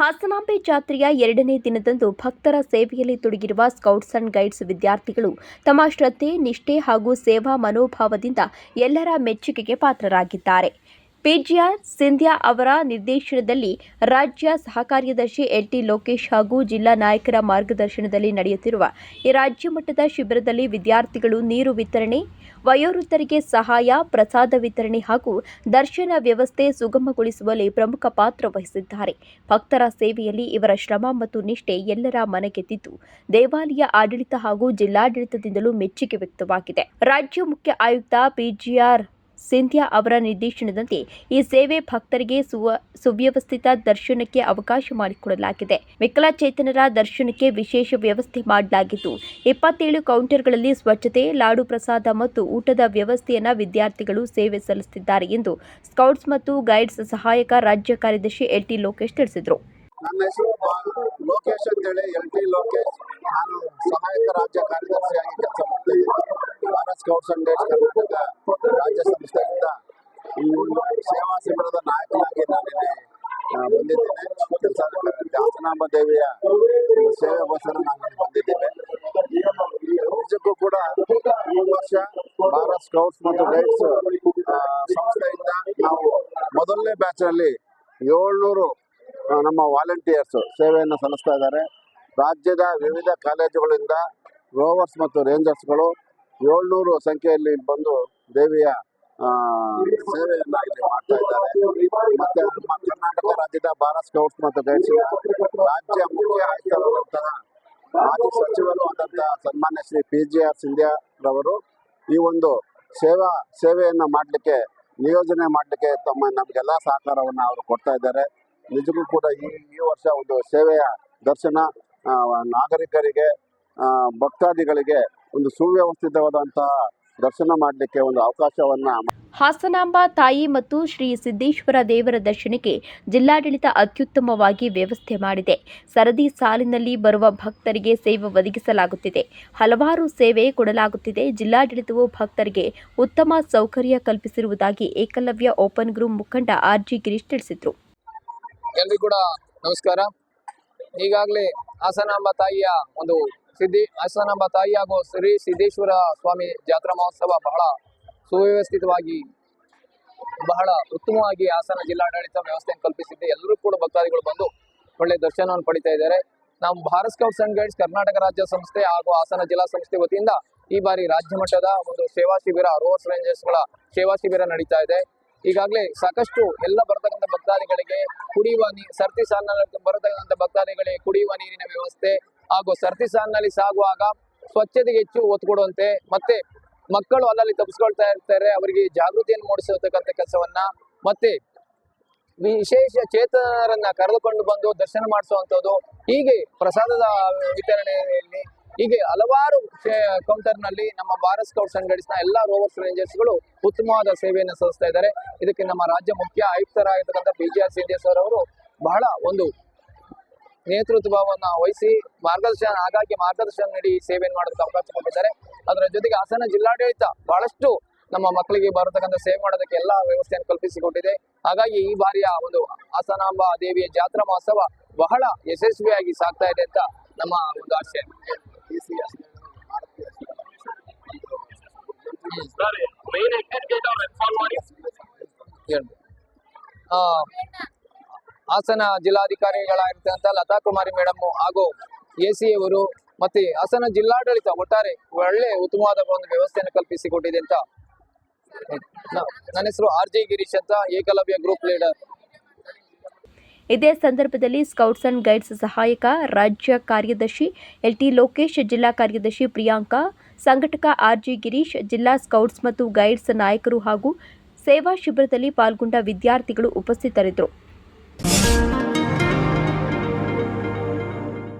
ಹಾಸನಾಂಬೆ ಜಾತ್ರೆಯ ಎರಡನೇ ದಿನದಂದು ಭಕ್ತರ ಸೇವೆಯಲ್ಲಿ ತೊಡಗಿರುವ ಸ್ಕೌಟ್ಸ್ ಅಂಡ್ ಗೈಡ್ಸ್ ವಿದ್ಯಾರ್ಥಿಗಳು ತಮ್ಮ ಶ್ರದ್ಧೆ, ನಿಷ್ಠೆ ಹಾಗೂ ಸೇವಾ ಮನೋಭಾವದಿಂದ ಎಲ್ಲರ ಮೆಚ್ಚುಗೆಗೆ ಪಾತ್ರರಾಗಿದ್ದಾರೆ. ಪಿಜಿಆರ್ ಸಿಂಧ್ಯಾ ಅವರ ನಿರ್ದೇಶನದಲ್ಲಿ ರಾಜ್ಯ ಸಹಕಾರ್ಯದರ್ಶಿ ಎಲ್ಟಿ ಲೋಕೇಶ್ ಹಾಗೂ ಜಿಲ್ಲಾ ನಾಯಕರ ಮಾರ್ಗದರ್ಶನದಲ್ಲಿ ನಡೆಯುತ್ತಿರುವ ಈ ರಾಜ್ಯ ಮಟ್ಟದ ಶಿಬಿರದಲ್ಲಿ ವಿದ್ಯಾರ್ಥಿಗಳು ನೀರು ವಿತರಣೆ, ವಯೋವೃದ್ಧರಿಗೆ ಸಹಾಯ, ಪ್ರಸಾದ ವಿತರಣೆ ಹಾಗೂ ದರ್ಶನ ವ್ಯವಸ್ಥೆ ಸುಗಮಗೊಳಿಸುವಲ್ಲಿ ಪ್ರಮುಖ ಪಾತ್ರ ವಹಿಸಿದ್ದಾರೆ. ಭಕ್ತರ ಸೇವೆಯಲ್ಲಿ ಇವರ ಶ್ರಮ ಮತ್ತು ನಿಷ್ಠೆ ಎಲ್ಲರ ಮನಗೆದ್ದಿದ್ದು, ದೇವಾಲಯ ಆಡಳಿತ ಹಾಗೂ ಜಿಲ್ಲಾಡಳಿತದಿಂದಲೂ ಮೆಚ್ಚುಗೆ ವ್ಯಕ್ತವಾಗಿದೆ. ರಾಜ್ಯ ಮುಖ್ಯ ಆಯುಕ್ತ ಪಿಜಿಆರ್ ಸಿಂಧ್ಯಾ ಅವರ ನಿರ್ದೇಶನದಂತೆ ಈ ಸೇವೆ ಭಕ್ತರಿಗೆ ಸುವ, ಸುವ್ಯವಸ್ಥಿತ ದರ್ಶನಕ್ಕೆ ಅವಕಾಶ ಮಾಡಿಕೊಡಲಾಗಿದೆ. ವಿಕಲಚೇತನರ ದರ್ಶನಕ್ಕೆ ವಿಶೇಷ ವ್ಯವಸ್ಥೆ ಮಾಡಲಾಗಿದ್ದು, ಇಪ್ಪತ್ತೇಳು ಕೌಂಟರ್ಗಳಲ್ಲಿ ಸ್ವಚ್ಛತೆ, ಲಾಡು ಪ್ರಸಾದ ಮತ್ತು ಊಟದ ವ್ಯವಸ್ಥೆಯನ್ನ ವಿದ್ಯಾರ್ಥಿಗಳು ಸೇವೆ ಸಲ್ಲಿಸುತ್ತಿದ್ದಾರೆ ಎಂದು ಸ್ಕೌಟ್ಸ್ ಮತ್ತು ಗೈಡ್ಸ್ ಸಹಾಯಕ ರಾಜ್ಯ ಕಾರ್ಯದರ್ಶಿ ಎಲ್ಟಿ ಲೋಕೇಶ್ ತಿಳಿಸಿದರು. ನನ್ನ ಹೆಸರು ಲೋಕೇಶ್ ಅಂತೇಳಿ ಎಲ್ ಟಿ ಲೋಕೇಶ್. ನಾನು ಸಹಾಯಕ ರಾಜ್ಯ ಕಾರ್ಯದರ್ಶಿಯಾಗಿ ಕೆಲಸ ಮಾಡ್ತಾ ಇದ್ದೀನಿ. ಎಸ್ ಸ್ಕೌಟ್ಸ್ ಅಂಡ್ ಕರ್ನಾಟಕ ರಾಜ್ಯ ಸಂಸ್ಥೆಯಿಂದ ಈ ಸೇವಾ ಶಿಬಿರದ ನಾಯಕನಾಗಿ ನಾನಿಲ್ಲಿ ಬಂದಿದ್ದೇನೆ. ಕೆಲಸ ಹಾಸನಾಂಬ ದೇವಿಯ ಸೇವೆ ಸೇವೆಗೋಸ್ಕರ ನಾನು ಬಂದಿದ್ದೇನೆ. ನಿಜಕ್ಕೂ ಕೂಡ ಈ ವರ್ಷ ಭಾರತ್ ಸ್ಕೌಟ್ಸ್ ಮತ್ತು ಗೈಡ್ಸ್ ಸಂಸ್ಥೆಯಿಂದ ನಾವು ಮೊದಲನೇ ಬ್ಯಾಚ್ನಲ್ಲಿ ಏಳ್ನೂರು ಆ, ನಮ್ಮ ವಾಲಂಟಿಯರ್ಸ್ ಸೇವೆಯನ್ನು ಸಲ್ಲಿಸ್ತಾ ಇದ್ದಾರೆ. ರಾಜ್ಯದ ವಿವಿಧ ಕಾಲೇಜುಗಳಿಂದ ರೋವರ್ಸ್ ಮತ್ತು ರೇಂಜರ್ಸ್ಗಳು ಏಳ್ನೂರು ಸಂಖ್ಯೆಯಲ್ಲಿ ಬಂದು ದೇವಿಯ ಸೇವೆಯನ್ನು ಇಲ್ಲಿ ಮಾಡ್ತಾ ಇದ್ದಾರೆ. ಮತ್ತೆ ನಮ್ಮ ಕರ್ನಾಟಕ ರಾಜ್ಯದ ಭಾರತ್ ಸ್ಕೌಟ್ಸ್ ಮತ್ತು ಗೈಡ್ಸ್ ರಾಜ್ಯ ಮುಖ್ಯ ಆಯುಕ್ತರಾದಂತಹ ಮಾಜಿ ಸಚಿವರು ಆದಂತಹ ಸನ್ಮಾನ್ಯ Shri P G R Sindhya ರವರು ಈ ಒಂದು ಸೇವಾ, ಸೇವೆಯನ್ನು ಮಾಡಲಿಕ್ಕೆ, ನಿಯೋಜನೆ ಮಾಡಲಿಕ್ಕೆ ತಮ್ಮ ನಮಗೆಲ್ಲ ಸಹಕಾರವನ್ನು ಅವರು ಕೊಡ್ತಾ ಇದ್ದಾರೆ. ನಿಜಕ್ಕೂ ಕೂಡ ಈ ಈ ವರ್ಷ ಒಂದು ಸೇವೆಯ ದರ್ಶನ ನಾಗರಿಕರಿಗೆ ಭಕ್ತಾದಿಗಳಿಗೆ ಒಂದು ಸುವ್ಯವಸ್ಥಿತವಾದಂತಹ ದರ್ಶನ ಮಾಡಲಿಕ್ಕೆ ಒಂದು ಅವಕಾಶವನ್ನ ಹಾಸನಾಂಬ ತಾಯಿ ಮತ್ತು ಶ್ರೀ ಸಿದ್ದೇಶ್ವರ ದೇವರ ದರ್ಶನಕ್ಕೆ ಜಿಲ್ಲಾಡಳಿತ ಅತ್ಯುತ್ತಮವಾಗಿ ವ್ಯವಸ್ಥೆ ಮಾಡಿದೆ. ಸರದಿ ಸಾಲಿನಲ್ಲಿ ಬರುವ ಭಕ್ತರಿಗೆ ಸೇವೆ ಒದಗಿಸಲಾಗುತ್ತಿದೆ. ಹಲವಾರು ಸೇವೆ ಕೊಡಲಾಗುತ್ತಿದೆ. ಜಿಲ್ಲಾಡಳಿತವು ಭಕ್ತರಿಗೆ ಉತ್ತಮ ಸೌಕರ್ಯ ಕಲ್ಪಿಸಿರುವುದಾಗಿ ಏಕಲವ್ಯ ಓಪನ್ ಗ್ರೂಪ್ ಮುಖಂಡ ಆರ್ಜಿ ಗಿರೀಶ್ ತಿಳಿಸಿದರು. ಎಲ್ರಿಗೂ ಕೂಡ ನಮಸ್ಕಾರ. ಈಗಾಗಲೇ ಹಾಸನಾಂಬ ತಾಯಿಯ ಒಂದು ಸಿದ್ಧಿ, ಹಾಸನಾಂಬ ತಾಯಿ ಹಾಗೂ ಶ್ರೀ ಸಿದ್ದೇಶ್ವರ ಸ್ವಾಮಿ ಜಾತ್ರಾ ಮಹೋತ್ಸವ ಬಹಳ ಸುವ್ಯವಸ್ಥಿತವಾಗಿ, ಬಹಳ ಉತ್ತಮವಾಗಿ ಹಾಸನ ಜಿಲ್ಲಾಡಳಿತ ವ್ಯವಸ್ಥೆಯನ್ನು ಕಲ್ಪಿಸಿದ್ದೆ ಎಲ್ಲರೂ ಕೂಡ ಭಕ್ತಾದಿಗಳು ಬಂದು ಒಳ್ಳೆ ದರ್ಶನವನ್ನು ಪಡಿತಾ ಇದ್ದಾರೆ. ನಾವು Bharat scouts and guides Karnataka ರಾಜ್ಯ ಸಂಸ್ಥೆ ಹಾಗೂ ಹಾಸನ ಜಿಲ್ಲಾ ಸಂಸ್ಥೆ ವತಿಯಿಂದ ಈ ಬಾರಿ ರಾಜ್ಯ ಮಟ್ಟದ ಒಂದು ಸೇವಾ ಶಿಬಿರ, ರೋವರ್ಸ್ ರೇಂಜರ್ಸ್ಗಳ ಸೇವಾ ಶಿಬಿರ ನಡೀತಾ ಇದೆ. ಈಗಾಗಲೇ ಸಾಕಷ್ಟು ಎಲ್ಲ ಬರತಕ್ಕಂಥ ಭಕ್ತಾದಿಗಳಿಗೆ ಕುಡಿಯುವ ನೀ, ಸರ್ತಿ ಸಾಲಿನಲ್ಲಿ ಬರತಕ್ಕಂಥ ಭಕ್ತಾದಿಗಳಿಗೆ ಕುಡಿಯುವ ನೀರಿನ ವ್ಯವಸ್ಥೆ ಹಾಗೂ ಸರ್ತಿ ಸಾಲಿನಲ್ಲಿ ಸಾಗುವಾಗ ಸ್ವಚ್ಛತೆಗೆ ಹೆಚ್ಚು ಒತ್ತು ಕೊಡುವಂತೆ ಮತ್ತೆ ಮಕ್ಕಳು ಅಲ್ಲಲ್ಲಿ ತಪ್ಪಿಸ್ಕೊಳ್ತಾ ಇರ್ತಾರೆ, ಅವರಿಗೆ ಜಾಗೃತಿಯನ್ನು ಮೂಡಿಸತಕ್ಕಂಥ ಕೆಲಸವನ್ನ ಮತ್ತೆ ವಿಶೇಷ ಚೇತನರನ್ನ ಕರೆದುಕೊಂಡು ಬಂದು ದರ್ಶನ ಮಾಡಿಸುವಂಥದ್ದು ಹೀಗೆ ಪ್ರಸಾದದ ವಿತರಣೆಯಲ್ಲಿ ಹೀಗೆ ಹಲವಾರು ಕೌಂಟರ್ನಲ್ಲಿ ನಮ್ಮ ಭಾರತ್ ಸ್ಕೌಟ್ಸ್ ಅಂಡ್ನ ಎಲ್ಲಾ ರೋವರ್ಸ್ ರೇಂಜರ್ಸ್ಗಳು ಉತ್ತಮವಾದ ಸೇವೆಯನ್ನು ಸಲ್ಲಿಸ್ತಾ ಇದ್ದಾರೆ. ಇದಕ್ಕೆ ನಮ್ಮ ರಾಜ್ಯ ಮುಖ್ಯ ಆಯುಕ್ತರಾಗಿರ್ತಕ್ಕಂಥ ಪಿ ಜಿ ಆರ್ ಸರ್ ಅವರು ಬಹಳ ಒಂದು ನೇತೃತ್ವವನ್ನು ವಹಿಸಿ ಮಾರ್ಗದರ್ಶನ, ಹಾಗಾಗಿ ಮಾರ್ಗದರ್ಶನ ನೀಡಿ ಸೇವೆಯನ್ನು ಮಾಡೋದಕ್ಕೆ ಅವಕಾಶ ಕೊಟ್ಟಿದ್ದಾರೆ. ಅದರ ಜೊತೆಗೆ ಹಾಸನ ಜಿಲ್ಲಾಡಳಿತ ಬಹಳಷ್ಟು ನಮ್ಮ ಮಕ್ಕಳಿಗೆ ಬರತಕ್ಕಂಥ ಸೇವೆ ಮಾಡೋದಕ್ಕೆ ಎಲ್ಲಾ ವ್ಯವಸ್ಥೆಯನ್ನು ಕಲ್ಪಿಸಿಕೊಟ್ಟಿದೆ. ಹಾಗಾಗಿ ಈ ಬಾರಿಯ ಒಂದು ಹಾಸನಾಂಬ ದೇವಿಯ ಜಾತ್ರಾ ಮಹೋತ್ಸವ ಬಹಳ ಯಶಸ್ವಿಯಾಗಿ ಸಾಗ್ತಾ ಇದೆ ಅಂತ ನಮ್ಮ ಒಂದು ಹಾಸನ ಜಿಲ್ಲಾಧಿಕಾರಿಗಳಾಗಿರ್ತಕ್ಕಂಥ ಲತಾ ಕುಮಾರಿ ಮೇಡಮ್ ಹಾಗೂ ಎ ಸಿ ಅವರು ಮತ್ತೆ ಹಾಸನ ಜಿಲ್ಲಾಡಳಿತ ಒಟ್ಟಾರೆ ಒಳ್ಳೆ ಉತ್ತಮವಾದ ಒಂದು ವ್ಯವಸ್ಥೆಯನ್ನು ಕಲ್ಪಿಸಿಕೊಟ್ಟಿದೆ ಅಂತ. ನನ್ನ ಹೆಸರು ಆರ್ ಜೆ ಗಿರೀಶ್ ಅಂತ ಏಕಲವ್ಯ ಗ್ರೂಪ್ ಲೀಡರ್ ಇದೇ ಸಂದರ್ಭದಲ್ಲಿ ಸ್ಕೌಟ್ಸ್ ಅಂಡ್ ಗೈಡ್ಸ್ ಸಹಾಯಕ, ರಾಜ್ಯ ಕಾರ್ಯದರ್ಶಿ ಎಲ್ಟಿ ಲೋಕೇಶ್, ಜಿಲ್ಲಾ ಕಾರ್ಯದರ್ಶಿ ಪ್ರಿಯಾಂಕಾ, ಸಂಘಟಕ ಆರ್ಜಿ ಗಿರೀಶ್, ಜಿಲ್ಲಾ ಸ್ಕೌಟ್ಸ್ ಮತ್ತು ಗೈಡ್ಸ್ ನಾಯಕರು ಹಾಗೂ ಸೇವಾ ಶಿಬಿರದಲ್ಲಿ ಪಾಲ್ಗೊಂಡ ವಿದ್ಯಾರ್ಥಿಗಳು ಉಪಸ್ಥಿತರಿದ್ದರು.